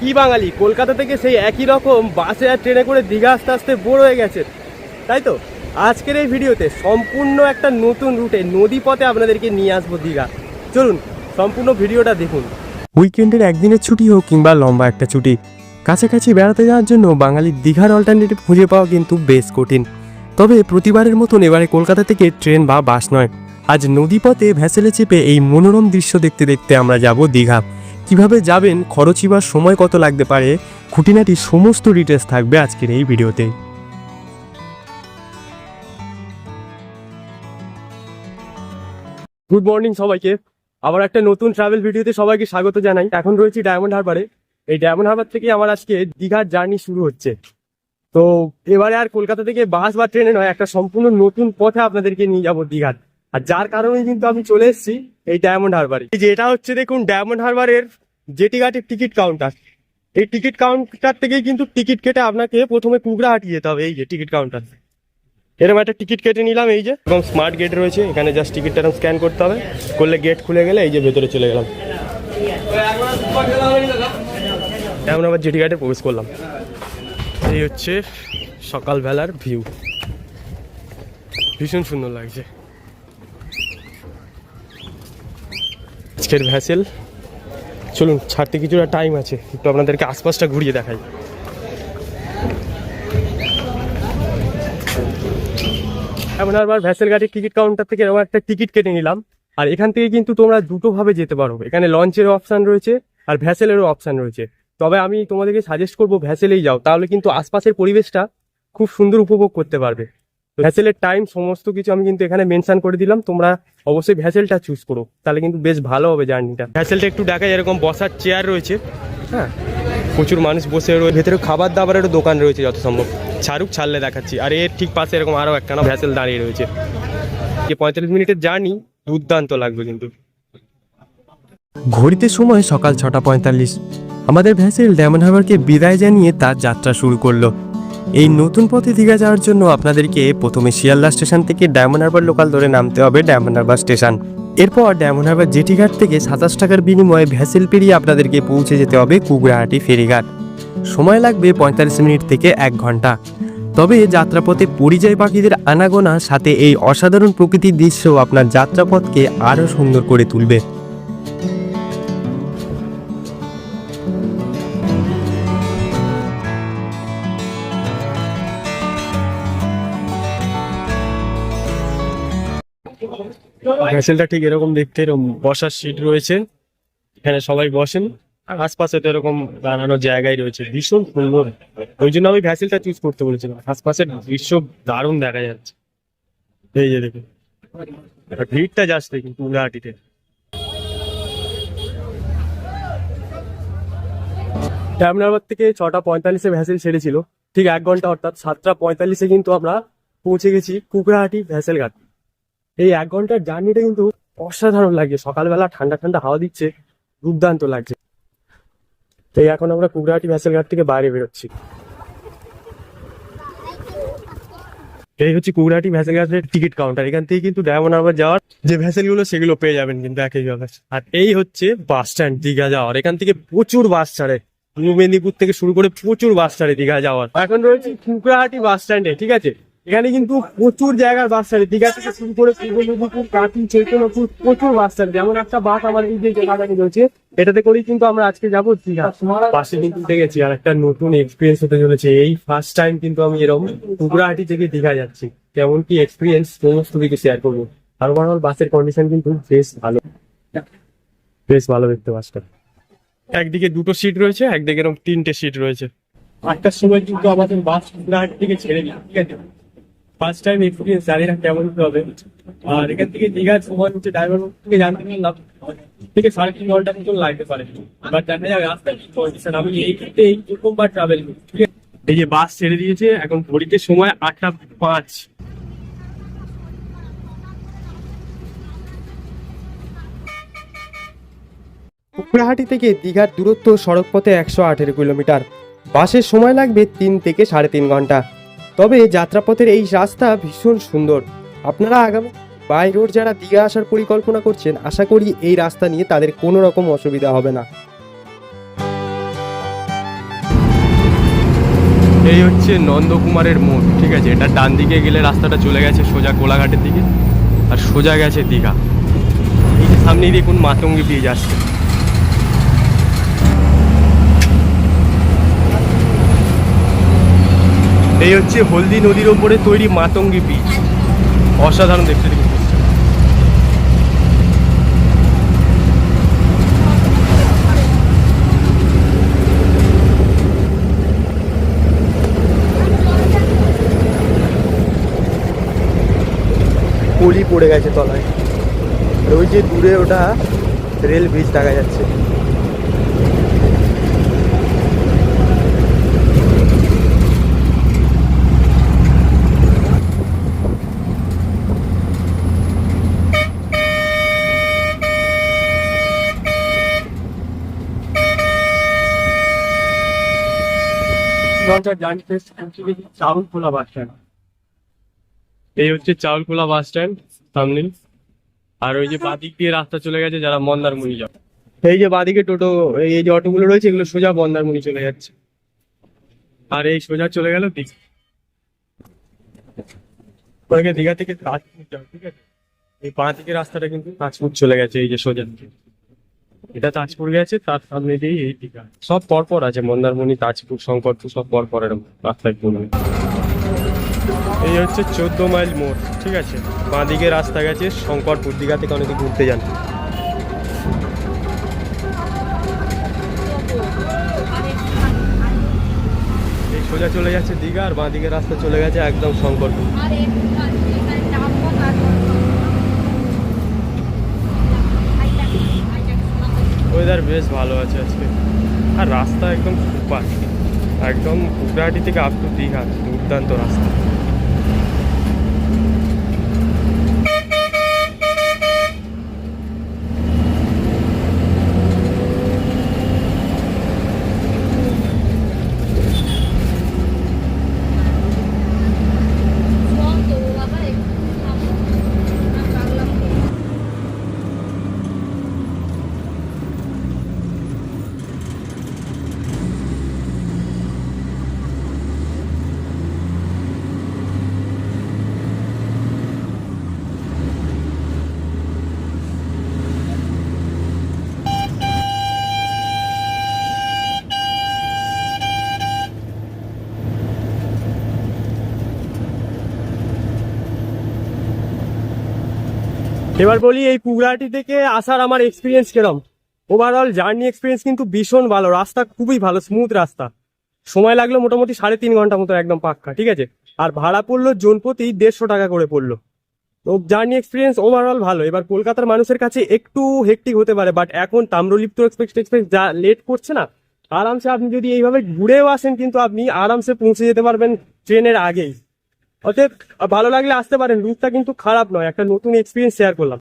কি বাঙালি? কলকাতা থেকে সেই একই রকম বাসে আর ট্রেনে করে দীঘা আস্তে আস্তে বোর হয়ে গেছে। তাই তো? আজকের এই ভিডিওতে সম্পূর্ণ একটা নতুন রুটে নদী পথে আপনাদেরকে নিয়ে আসব দীঘা। চলুন, সম্পূর্ণ ভিডিওটা দেখুন। উইকেন্ডের একদিনের ছুটি হোক কিংবা লম্বা একটা ছুটি, কাছাকাছি বেড়াতে যাওয়ার জন্য বাঙালির দীঘার অল্টারনেটিভ খুঁজে পাওয়া কিন্তু বেশ কঠিন। তবে প্রতিবারের মতন এবারে কলকাতা থেকে ট্রেন বা বাস নয়। আজ নদীপথে ভ্যাসেলে চেপে এই মনোরম দৃশ্য দেখতে দেখতে আমরা যাব দীঘা। কীভাবে যাবেন খরচই বা সময় কত লাগতে পারে খুঁটিনাটি সমস্ত ডিটেলস থাকবে আজকের এই ভিডিওতে। গুড মর্নিং সবাইকে। আবার একটা নতুন ট্রাভেল ভিডিওতে সবাইকে স্বাগত জানাই। এখন রয়েছি ডায়মন্ড হারবারে এই ডায়মন্ড হারবার থেকে আমার আজকে দীঘার জার্নি শুরু হচ্ছে। তো এবারে আর কলকাতা থেকে বাস বা ট্রেনে নয়, একটা সম্পূর্ণ নতুন পথে আপনাদেরকে নিয়ে যাব দীঘার। আর যার কারণে কিন্তু আমি চলে এসেছি এই ডায়মন্ড হারবারে এই যে এটা হচ্ছে দেখুন ডায়মন্ড হারবারের জেটি ঘাটের টিকিট কাউন্টার এই টিকিট কাউন্টার থেকেই কিন্তু টিকিট কেটে আপনাকে প্রথমে কুকড়া কুগড়াহাটি যেতে হবে, এই যে টিকিট কাউন্টার এরকম একটা টিকিট কেটে নিলাম, এই যে। এবং স্মার্ট গেট রয়েছে, এখানে জাস্ট টিকিটটা এরকম স্ক্যান করতে হবে। করলে গেট খুলে গেলে এই যে ভেতরে চলে গেলাম। এমন আবার জেটি ঘাটে প্রবেশ করলাম। এই হচ্ছে সকালবেলার ভিউ ভীষণ সুন্দর লাগছে। আজকের ভ্যাসেল। চলুন, ছাড়তে কিছুটা টাইম আছে। একটু আপনাদেরকে আশপাশটা ঘুরিয়ে দেখাই। এমন আবার ভ্যাসেল গাড়ির টিকিট কাউন্টার থেকে আমার একটা টিকিট কেটে নিলাম। আর এখান থেকে কিন্তু তোমরা দুটো ভাবে যেতে পারো। এখানে লঞ্চেরও অপশান রয়েছে আর ভ্যাসেলেরও অপশান রয়েছে। তবে আমি তোমাদেরকে সাজেস্ট করব ভ্যাসেলেই যাও, তাহলে কিন্তু আশপাশের পরিবেশটা খুব সুন্দর উপভোগ করতে পারবে। ভ্যাসেলের টাইম সমস্ত কিছু আমি কিন্তু এখানে মেনশন করে দিলাম। তোমরা অবশ্যই ভ্যাসেলটা চুজ করো। তাহলে কিন্তু বেশ ভালো হবে জার্নিটা ভ্যাসেলটা একটু দেখা এরকম বসার চেয়ার রয়েছে। হ্যাঁ প্রচুর মানুষ বসে রয়েছে ভেতরে খাবার দাবারেরও দোকান রয়েছে যত সম্ভব ছাড়ুক, ছাড়লে দেখাচ্ছি। আর এর ঠিক পাশে এরকম আরও একখানা ভ্যাসেল দাঁড়িয়ে রয়েছে। যে পঁয়তাল্লিশ মিনিটের জার্নি দুর্দান্ত লাগবে কিন্তু। ঘড়িতে সময় সকাল ছটা পঁয়তাল্লিশ। আমাদের ভ্যাসেল ডায়মন্ড হারবারকে বিদায় জানিয়ে তার যাত্রা শুরু করল। এই নতুন পথে দীঘা যাওয়ার জন্য আপনাদেরকে প্রথমে শিয়ালদা স্টেশন থেকে ডায়মন্ড হারবার লোকাল ধরে নামতে হবে ডায়মন্ড হারবার স্টেশন। এরপর ডায়মন্ড হারবার জেটিঘাট থেকে সাতাশ টাকার বিনিময়ে ভ্যাসেল পেরিয়ে আপনাদেরকে পৌঁছে যেতে হবে কুগড়াহাটি ফেরিঘাট। সময় লাগবে পঁয়তাল্লিশ মিনিট থেকে এক ঘণ্টা। তবে যাত্রাপথে পরিযায়ী পাখিদের আনাগোনা, সাথে এই অসাধারণ প্রকৃতির দৃশ্য আপনার যাত্রাপথকে আরও সুন্দর করে তুলবে। ভ্যাসেলটা ঠিক এরকম দেখতে, এরকম বসার সিট রয়েছে। এখানে সবাই বসেন। আর আশপাশে তো এরকম বানানোর জায়গায় রয়েছে। ভীষণ সুন্দর। ওই জন্য আমি ভ্যাসেলটা চুজ করতে বলেছিলাম। আশপাশের দৃশ্য দারুণ দেখা যাচ্ছে। এই যে দেখুন। ভিড়টা যাচ্ছে কিন্তু গুয়াহাটিতে ডায়মন্ডারবাদ থেকে ছটা পঁয়তাল্লিশে ভ্যাসেল ছেড়েছিল। ঠিক এক ঘণ্টা অর্থাৎ সাতটা পঁয়তাল্লিশে কিন্তু আমরা পৌঁছে গেছি কুকড়াহাটি ভ্যাসেল ঘাট। এই এক ঘণ্টার জার্নিটা কিন্তু অসাধারণ লাগছে। সকালবেলা ঠান্ডা ঠান্ডা হাওয়া দিচ্ছে, দুর্দান্ত লাগছে। তো এখন আমরা কুকড়াহাটি ভ্যাসেল ঘাট থেকে বাইরে বেরোচ্ছি। এই হচ্ছে কুকড়াহাটি ভ্যাসেল ঘাটের টিকিট কাউন্টার। এখান থেকে কিন্তু ডায়মন্ড হারবার যাওয়ার যে ভ্যাসেলগুলো, সেগুলো পেয়ে যাবেন কিন্তু একইভাবে আর এই হচ্ছে বাস স্ট্যান্ড, দীঘা যাওয়ার। এখান থেকে প্রচুর বাস ছাড়ে। পূর্ব মেদিনীপুর থেকে শুরু করে প্রচুর বাস ছাড়ে দীঘা যাওয়ার। এখন রয়েছে কুকড়াহাটি বাস স্ট্যান্ডে, ঠিক আছে? এখানে কিন্তু প্রচুর জায়গার বাস ছাড়ে দীঘা থেকে শুরু করে পূর্ব মেদিনীপুর চৈতন্যপুর প্রচুর বাস ছাড়ে যেমন একটা বাস আমার এই যে জায়গাটাকে রয়েছে, এটাতে করেই কিন্তু আমরা আজকে যাব দীঘা। বাসে কিন্তু গেছি আর একটা নতুন এক্সপিরিয়েন্স হতে চলেছে। এই ফার্স্ট টাইম কিন্তু আমি এরকম কুকুরাহাটি থেকে দীঘা যাচ্ছি। কেমন কি এক্সপিরিয়েন্স সমস্ত কিছু শেয়ার করব। আর ওভারঅল বাসের কন্ডিশন কিন্তু বেশ ভালো। বেশ ভালো দেখতে বাসটা। একদিকে দুটো সিট রয়েছে, একদিকে এরকম তিনটে সিট রয়েছে। আটটার সময় কিন্তু আমাদের বাস থেকে ছেড়ে দিই, ঠিক আছে? ফার্স্ট টাইম এক্সপিরিয়েন্স জানি না কেমন হবে। আর এখান থেকে দীঘার সময় হচ্ছে ড্রাইভার থেকে জানতে পারলাম থেকে সাড়ে তিন ঘণ্টা মতো লাগতে পারে। বাট দেখা যাবে রাস্তায় কি কন্ডিশন আমি এই ক্ষেত্রে এই প্রথমবার ট্রাভেল এই যে বাস ছেড়ে দিয়েছে এখন ঘড়িতে সময় আটটা পাঁচ। কুকড়াহাটি থেকে দীঘার দূরত্ব সড়ক পথে একশো আঠেরো কিলোমিটার। বাসের সময় লাগবে তিন থেকে সাড়ে তিন ঘণ্টা। তবে যাত্রাপথের এই রাস্তা ভীষণ সুন্দর। আপনারা আগামী বাই রোড যারা দীঘা আসার পরিকল্পনা করছেন, আশা করি এই রাস্তা নিয়ে তাদের কোনো রকম অসুবিধা হবে না। এই হচ্ছে নন্দকুমারের মোড়, ঠিক আছে? এটা ডান দিকে গেলে রাস্তাটা চলে গেছে সোজা কোলাঘাটের দিকে, আর সোজা গেছে দীঘা। এই যে সামনে দিয়ে মাতঙ্গি পেয়ে যাচ্ছে এই হচ্ছে হলদি নদীর ওপরে তৈরি মাতঙ্গি ব্রিজ অসাধারণ দেখতে পড়ে গেছে তলায়। ওই যে দূরে ওটা রেল ব্রিজ দেখা যাচ্ছে। চাউল খোলা বাস স্ট্যান্ড। এই হচ্ছে চাউলখোলা বাস স্ট্যান্ড সামনে আর ওই যে বাদিক দিয়ে রাস্তা চলে গেছে যারা মন্দারমণি যাবে এই যে বাদিকে টোটো এই যে অটোগুলো রয়েছে এগুলো সোজা মন্দারমণি চলে যাচ্ছে। আর এই সোজা চলে গেল দীঘা। ওইদিকে দীঘা থেকে তাজপুর যাও ঠিক আছে? এই পাঁ থেকে রাস্তাটা কিন্তু তাজপুর চলে গেছে এই যে সোজা এটা তাজপুর গেছে, তার সামনে দিয়েই এই দীঘা সব পরপর আছে, মন্দারমণি, তাজপুর, শঙ্করপুর, সব পরপর এরকম রাস্তায় পড়বে এই হচ্ছে চোদ্দ মাইল মোড়, ঠিক আছে? বাঁ দিকে রাস্তা গেছে, শঙ্করপুর দীঘা থেকে অনেকে ঘুরতে যান। সোজা চলে যাচ্ছে দীঘা, আর বাঁ দিকে রাস্তা চলে গেছে একদম শঙ্করপুর। ওয়েদার বেশ ভালো আছে আজকে। আর রাস্তা একদম সুপার একদম উগরাহাটি থেকে আপ টু দীঘা, দুর্দান্ত রাস্তা। এবার বলি এই কুকরাহাটি থেকে আসার আমার এক্সপিরিয়েন্স কিরম? ওভারঅল জার্নি এক্সপিরিয়েন্স কিন্তু ভীষণ ভালো, রাস্তা খুবই ভালো স্মুথ রাস্তা। সময় লাগল মোটামুটি সাড়ে তিন ঘণ্টা মতো একদম পাক্কা, ঠিক আছে? আর ভাড়া পড়ল জনপ্রতি দেড়শো টাকা করে পড়ল। তো জার্নি এক্সপিরিয়েন্স ওভারঅল ভালো। এবার কলকাতার মানুষের কাছে একটু হেক্টিক হতে পারে বাট এখন তাম্রলিপ্ত এক্সপ্রেস এক্সপ্রেস যা লেট করছে না, আরামসে আপনি যদি এইভাবে ঘুরেও আসেন, কিন্তু আপনি আরামসে পৌঁছে যেতে পারবেন ট্রেনের আগেই। অতএব ভালো লাগলে আসতে পারেন। রুটটা কিন্তু খারাপ নয়। একটা নতুন এক্সপিরিয়েন্স শেয়ার করলাম।